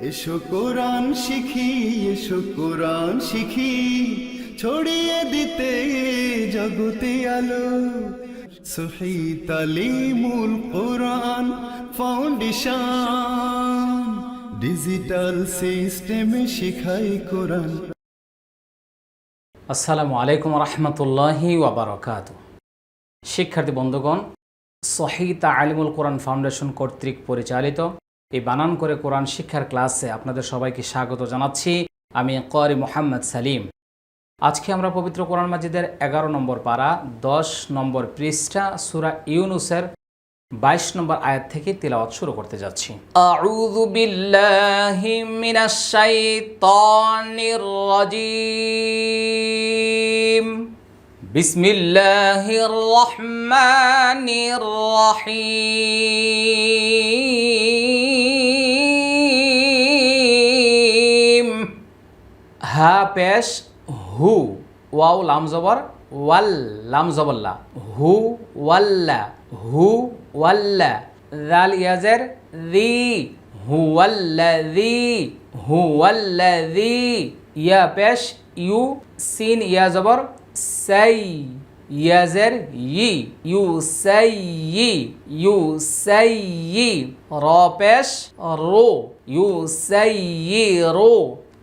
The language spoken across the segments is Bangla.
এসো কোরআন শিখি, এসো কোরআন শিখি। ছড়িয়ে দিতে জগতে আলো। সহি তালিমুল কোরআন ফাউন্ডেশন। ডিজিটাল সিস্টেমে শিখাই কোরআন। আসসালামু আলাইকুম রহমতুল্লাহি ওবরাকাত শিক্ষার্থী বন্ধুগণ, সহিতা আলিমুল কোরআন ফাউন্ডেশন কর্তৃক পরিচালিত এই বানান করে কোরআন শিক্ষার ক্লাসে আপনাদের সবাইকে স্বাগত জানাচ্ছি। আমি করি মোহাম্মদ সালিম। আজকে আমরা পবিত্র কোরআন মাজিদের এগারো নম্বর পারা, দশ নম্বর পৃষ্ঠা, সুরা ইউনুসের বাইশ নম্বর আয়াত থেকে তিলাওয়াত শুরু করতে যাচ্ছি। আউযু বিল্লাহি মিনাশ শাইতানির হা পেশ হু ওয়াও লাম জবর ওয়াল লাম জবল্লা হু ওয়াল্লা হু ওয়াল্লা জাল ইয়াজের দি হুয়াল্লাযী হুয়াল্লাযী ইয়া পেশ ইউ সিন ইয়া জবর সাই ইয়াজের ই ইউ সাই ইউ সাই র পেশ রো ইউ সাই রো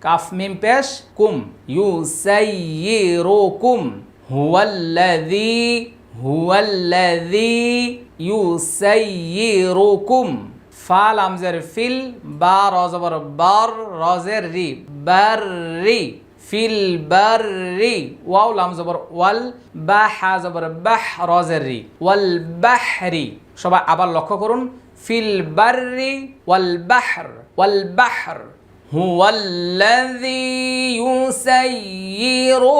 কাফ মিম পেশ, কুম। ইউ সাই রো কুম হুয়াল্লাযী হুয়াল্লাযী ইউসাইয়িরুকুম। ফাল আমজের ফিল, বা রজবর বার, রজের রি, বার ফিল বার ওয়াও, লাম জবর ওয়াল, বা, হা জবর বাহ, রজের রি। ওয়াল বাহরি, সবাই আবার লক্ষ্য করুন। ফিল বাররি ওয়াল বাহর ওয়াল বাহর। هو الذي يسيركم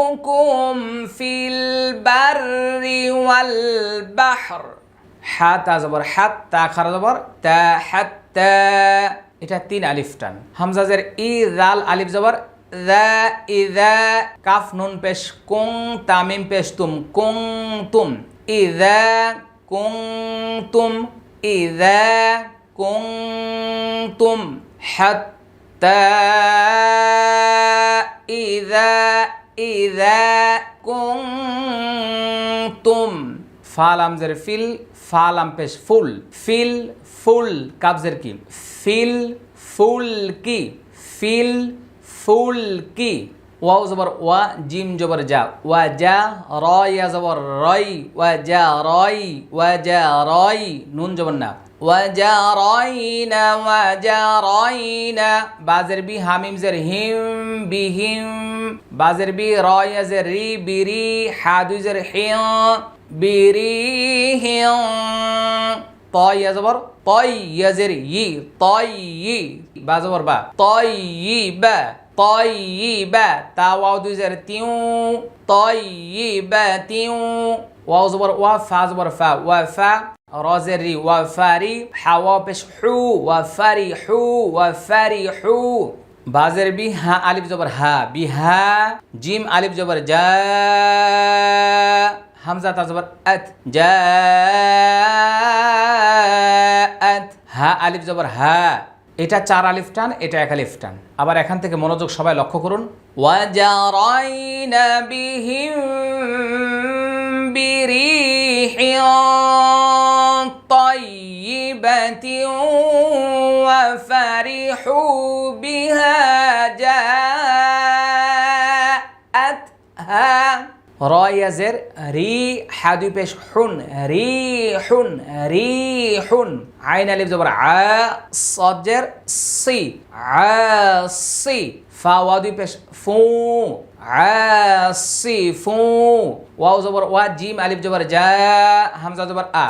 في البر والبحر হাতা জবর হাত তা খারা জবর তা হাত্তা এটা তিন আলিফ টান হামজাজের ই জাল আলিফ জবর দা ইদা কাফ নুন পেশ কুং তামিম পেশ তুম কুং তুম ইদা কুং তুম ইদা কুং তুম হাত ইদা ইদা কুমতুম ফালামজের ফিল ফালাম পেশ ফুল। ফিল ফুল কাবজের কি? ফিল ফুল কি? ফিল ফুল কি? ওয়াও জবর ওয়া, জিম জবর যা ওয়া যা রয় জবর রয়, ওয়া যা রয়, ওয়া যা রয়, নুন জবর না। وجرينا وجرينا بازر بي حميم زر هم بهم بازر بي راي زر ري بري حادو زر حين بريهم طي يزبر طي يزر يي طي بازبر با طيبة طيبة تا واو دو زر تيو طيبة تيو واو زبر وفا زبر فا وفا রজের রি ওয়াফারি হাওয়া পেশ হু ওয়াফারি হু ওয়াফারি হু বাজের বি, হা, আলিফ জবর হা বিহা জিম, আলিফ জবর যা হামজা তাজবর আত, জা, আত, হা, আলিফ জবর হা। এটা চার আলিফ টান, এটা এক আলিফ টান। আবার এখান থেকে মনোযোগ সবাই লক্ষ্য করুন। ওয়াজারাইনা বিহিম বিরিহিয়া طيبة وفرحوا بها جاءتها. رايزر ري حدو بيش حن ريح ريح عين ألف زبر ع صجر صي. عاصي فاوادو بيش فو. عاصفو واو زبر وا جيم ألف جبر جاء همزة زبر آ.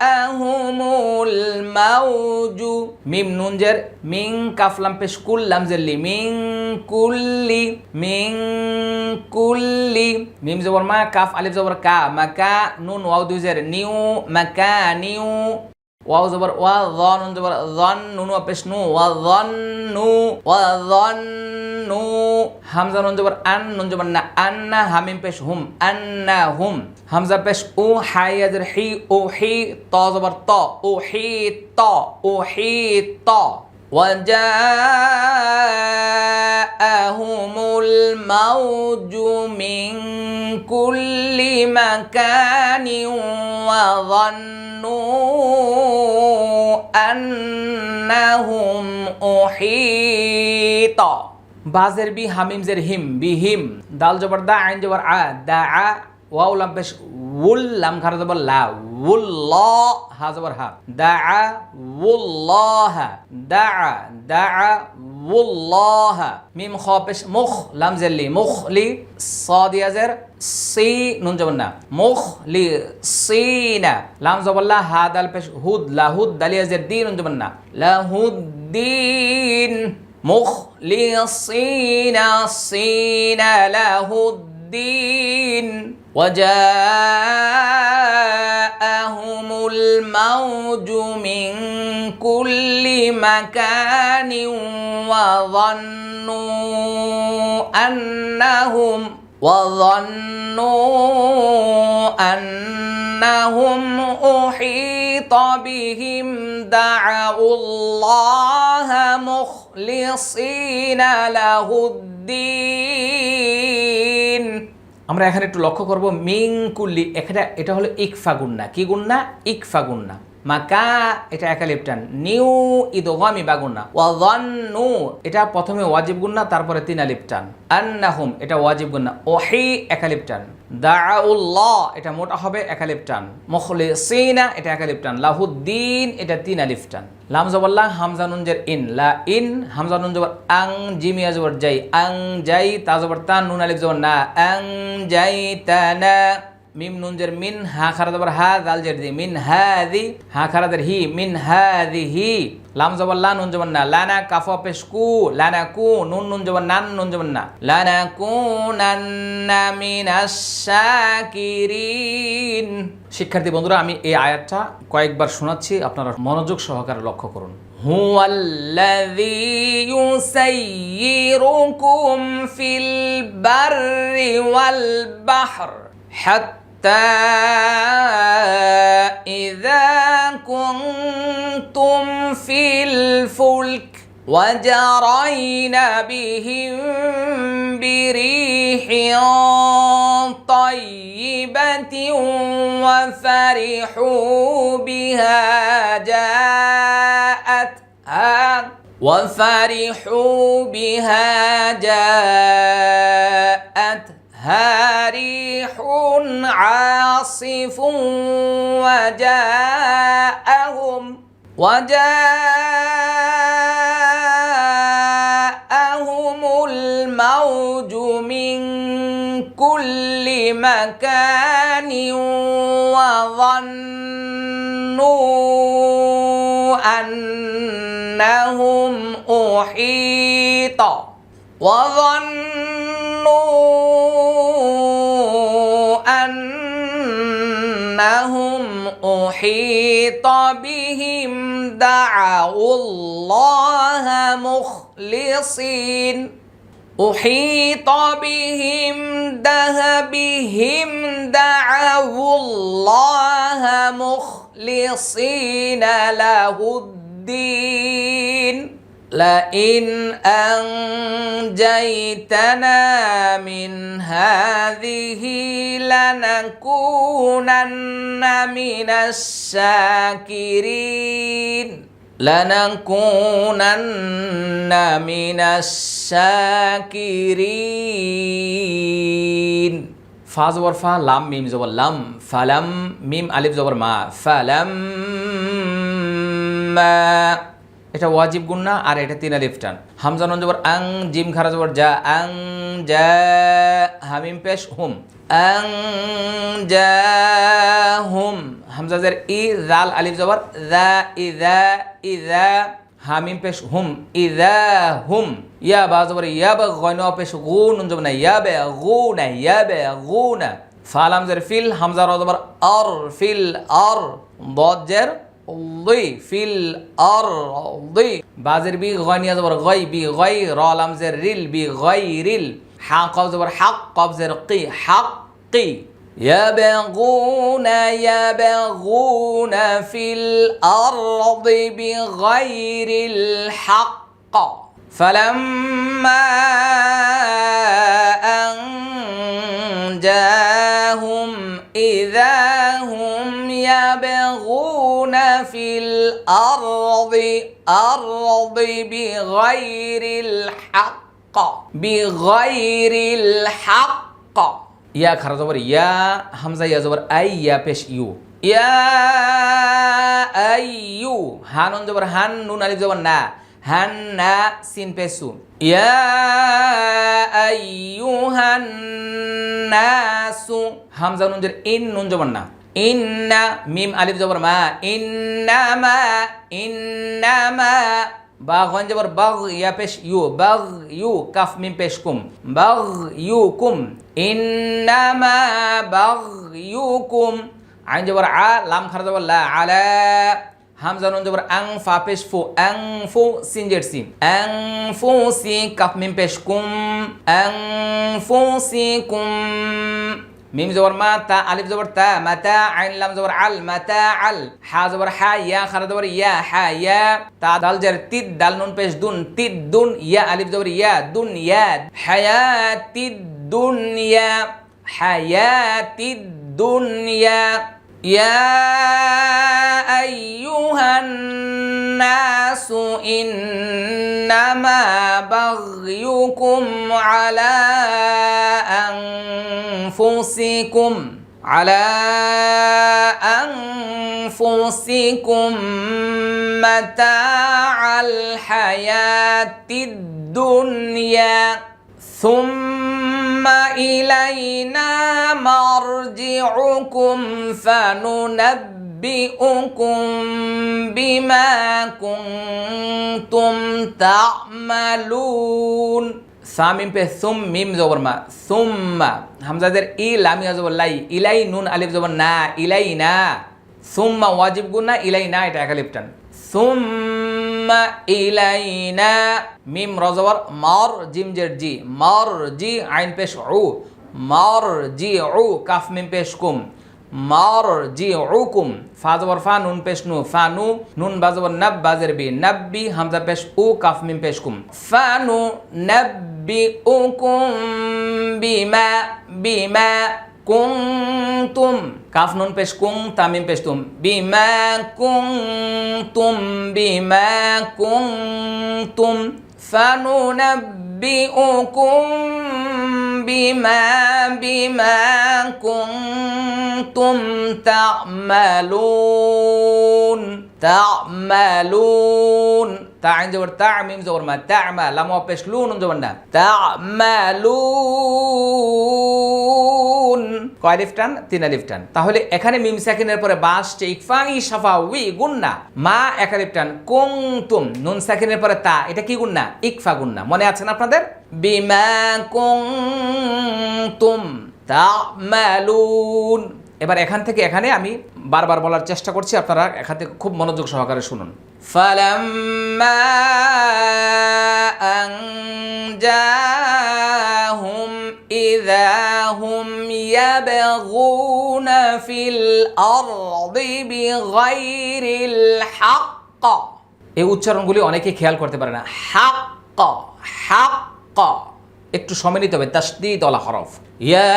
আহুমুল মাউজু মিম নুন মিং কাফলাম পেশ কুল্লাম জের লি মিং কুল্লি মিং কুল্লি মিম জবর মা কাফ আলিফ জবর কা মাকা নুন ওয়াও দুই জের নিউ মাকা নিউ ওয়াও জবর ওয়া য নুন জবর য নুন ওয়া পেশ নু ওয়া য নু ওয়া য নু হামজা নুন জবর আন নুন জবর না আন্না হামিম পেশ হুম আন্না হুম হামজা পেশ উ হাই আজর হি ও হি ত জবর ত ও হি ত ও হি ত وجاءهم الموج من كل مكان وظنوا أنهم أحيط বাজের বি হামিম জের হিম, বি হিম। দাল জবর দা, আইন জবর আ, দা আ, ওয়াও লাম পেশ, উল লাম খারা জবর লা, উল ল, হা জবর হা। দা আ, উল ল, হা। দা আ দা আ, উল ল, হা। মিম খ পেশ, মুখ লাম জের লি, মুখ লি সাদিয়া জের সি নুন জবর না। মুখ লি সিনা লাম জবর লা, হা দাল পেশ, হুদ লা, হুদ দালিয়া জের দিন নুন জবর না। লা হুদ দিন। مخلصين الصين له الدين وجاءهم الموج من كل مكان وظنوا أنهم وظنوا أنهم أحيط بهم دعوا الله مخلصين له الدين আমরা এখানে একটু লক্ষ্য করব মিং কুল্লি এখানে এটা হলো ইকফা গুন্না কি গুন্না ইকফা গুন্না মাকা, এটা একালিপটান নিউ ইদগামি বাগুন্না। ওয়াজান্নু এটা প্রথমে ওয়াজিব গুন্না, তারপরে তিন আলিপটান আন্নাহুম, এটা ওয়াজিব গুন্না। ওহি একালিপটান দাউল্লাহ এটা মোটা হবে একালিপটান মুখলিসিনা, এটা একালিপটান লাহুদ্দিন, এটা তিন আলিফটান লাম জবল্লাহ জের ইন। লা ইন, হামজা নুন জবর আং, জিমিয়া জবর যাই আং যাই তা জবর তান নুন আলিফ জবর না। আং যাই তানা মিম নুন জের মিন হা খারা জবর হা দাল জের দি মিন হাদি হা খারা দের হি মিন হাদিহি লাম জবর লা নুন জবর না লানা কাফা পেশ কু লানা কু নুন নুন জবর নান নুন জবর না লানা কুনান্না মিনাশ শাকিরিন শিক্ষার্থী বন্ধুরা আমি এই আয়াতটা কয়েকবার শোনাচ্ছি আপনারা মনোযোগ সহকারে লক্ষ্য করুন هو الذي يسيركم في البر والبحر حتى إذا كنتم في الفلك وجرين بهم بريح طيبة وفرحوا بها جاءتها وفرحوا بها جاءتها ريح عاصف وجاءهم وجاءهم الموج من كل مكان وظنوا أنهم أحيط وظنوا أنهم أحيط بهم دعوا الله مخلصين. أحيط بهم دهبهم دعوا الله مخلصين له الدين. لئن أنجيتنا من هذه لنكونن من الشاكرين لنكونن من الشاكرين فا زبر فا لام ميم زبر لم فلم ميم ألف زبر ما فلم ما এটা ওয়াজিব গুন্না আর এটা তিন আলিফ টান। হামজা আং, জিম খারা জবর যা আং যা হামিম পেশ, হুম। আং যা হুম। হামজা জের, ই জাল আলিফ জবর, যা ইদা ইদা হামিম পেশ, হুম ইদা হুম। ইয়া বা জবর, ইয়া বা গয়ন পেশ, গু, নুন জবর না ইয়া বে, গু না ইয়া বে, গু না। ফাল হামজার ফিল, হামজা র জবর আর ফিল আর বজ্জের ফিল আর দুই বাজের বি গয়নিয়া জবর গই বি গই র লামজের রিল বি গই রিল হা কব জবর হাক কবজের কি হাক কি يبغون يبغون في الأرض بغير الحق فلما أن إنهم إذا هم يبغون في الأرض أرض بغير الحق بغير الحق. يا خرزور يا همزة يا زور أي يا بيش يو. يا أيو هانون زور هانون علي زور نا. না হান না সিন পেশু ইয়া আইয়ুহান নাসু। হামজা নুন জবর ইন নুন জবর না। ইন্না মিম আলিফ জবর মা। ইন্নামা ইন্নামা বা গন জবর বাগ ইয়া পেশ ইউ। বাগ ইউ কাফ মিম পেশ কুম। বাগ ইউ কুম। ইন্নামা বাগ ইউ কুম। আইন জবর আ, লাম খারা জবর লা, আলা। হামজা নুন জবর আং ফা পেশ ফু আং ফু সিন জেড সি আং ফু সি কাফ মিম পেশ কুম আং ফু সি কুম মিম জবর মা তা আলিফ জবর তা মাতা আইন লাম জবর আল মাতা আল হা জবর হা ইয়া খারা জবর ইয়া হা ইয়া তা দাল জের তিদ দাল নুন পেশ দুন তিদ দুন ইয়া আলিফ জবর ইয়া দুন ইয়া হায়াতিদ দুনিয়া হায়াতিদ দুনিয়া يا أيها الناس إنما بغيكم على أنفسكم على أنفسكم متاع الحياة الدنيا. ثم إلينا مرجعكم فننبئكم بما كنتم تعملون সামিম পে সুম মিম জবর মা সুম্মা হামজাদের ই লামিয়া জবর লাই ইলাই নুন আলিফ জবর না ইলাই না সুম্মা ওয়াজিব গুনা ইলাই না এটা একালিপটান সুম্মা ইলাইনা মিম রজবর মর জিম জের জি মর জি আইন পেশ উ মর জি উ কাফ মিম পেশ কুম মর জি উকুম ফা জবর ফা নুন পেশ নু ফা নু নুন বাজবর নাব বাজের বি নাব্বি হামজা পেশ উ কাফ মিম পেশ কুম ফা নু নাব্বি উকুম বিমা বিমা كنتم. كاف نون بيش كون تامين بيش توم. بما كنتم بما كنتم فننبئكم بما بما كنتم تعملون. تعملون. تاع عين تاع ميم زور ما تعمل مو بيش لون زبر تعملون. কয় আলিফ টান তিন আলিফ টান তাহলে এখানে মিম সাকিনের পরে বাস ইকফাং ইশাফা উই গুন্না মা এক আলিফ টান কুং তুম নুন সাকিনের পরে তা এটা কি গুন্না ইকফা গুন্না মনে আছে না আপনাদের বিমা কুং তুম তামালুন এবার এখান থেকে এখানে আমি বারবার বলার চেষ্টা করছি আপনারা এখান থেকে খুব মনোযোগ সহকারে শুনুন فلما أن جاءهم إذا هم يبغون في الأرض بغير الحق এই উচ্চারণগুলি অনেকে খেয়াল করতে পারে না হাক হাক একটু সময় নিতে হবে। তাসদিদ ওলা হরফ। ইয়া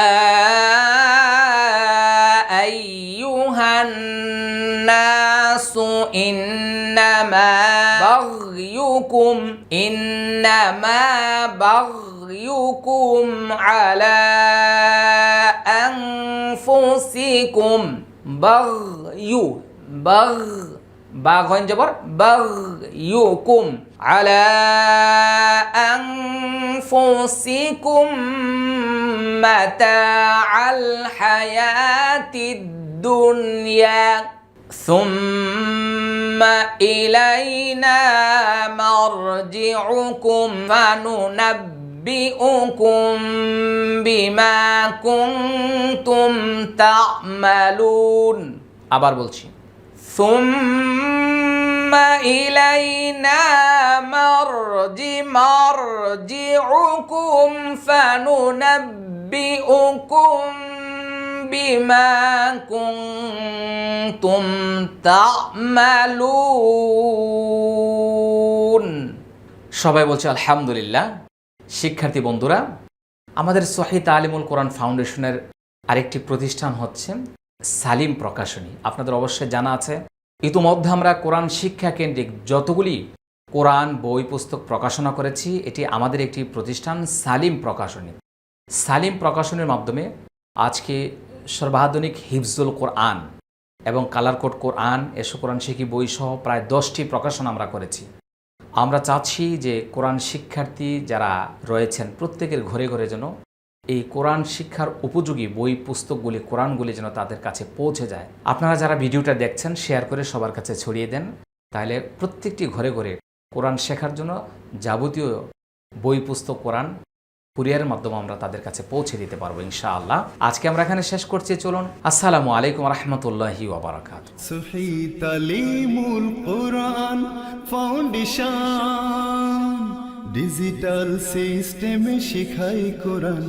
আইয়ুহান নাসু ইন্নামা বাগয়ুকুম ইন্নামা বাগয়ুকুম আলা আনফুসিকুম। বাগয়ু, বাগ বাঘ হইন জবর বাগ ইউকুম আলা আনফুসিকুম মাতাআল হায়াতিদ দুনিয়া ثم إلينا مرجعكم فننبئكم بما كنتم تعملون আবার বলছি ثم إلينا مرج مرجعكم فننبئكم بما كنتم تعملون সবাই বলছে আলহামদুলিল্লাহ শিক্ষার্থী বন্ধুরা আমাদের সহি তালিমুল কোরআন ফাউন্ডেশনের আরেকটি প্রতিষ্ঠান হচ্ছে সালিম প্রকাশনী। আপনাদের অবশ্যই জানা আছে। ইতিমধ্যে আমরা কোরআন শিক্ষা কেন্দ্রিক যতগুলি কোরআন, বই, পুস্তক প্রকাশনা করেছি, এটি আমাদের একটি প্রতিষ্ঠান সালিম প্রকাশনী। সালিম প্রকাশনের মাধ্যমে আজকে সর্বাধুনিক হিফজুল কোরআন এবং কালার কোড কোরআন এসো কোরআন শিখি বই সহ প্রায় দশটি প্রকাশনা আমরা করেছি। আমরা চাচ্ছি যে কোরআন শিক্ষার্থী যারা রয়েছেন প্রত্যেকের ঘরে ঘরে যেন এই কোরআন শিক্ষার উপযোগী বই, পুস্তকগুলি, কোরআনগুলি যেন তাদের কাছে পৌঁছে যায়। আপনারা যারা ভিডিওটা দেখছেন শেয়ার করে সবার কাছে ছড়িয়ে দেন। তাহলে প্রত্যেকটি ঘরে ঘরে কোরআন শেখার জন্য যাবতীয় বই, পুস্তক, কোরআন কুরিয়ারের মাধ্যমে আমরা তাদের কাছে পৌঁছে দিতে পারব ইনশাআল্লাহ। আজকে আমরা এখানে শেষ করছি, চলুন। আসসালামু আলাইকুম রহমতুল্লাহি ওবরাকাত ফাউন্ডেশন, ডিজিটাল সিস্টেমে শিখাই কোরআন।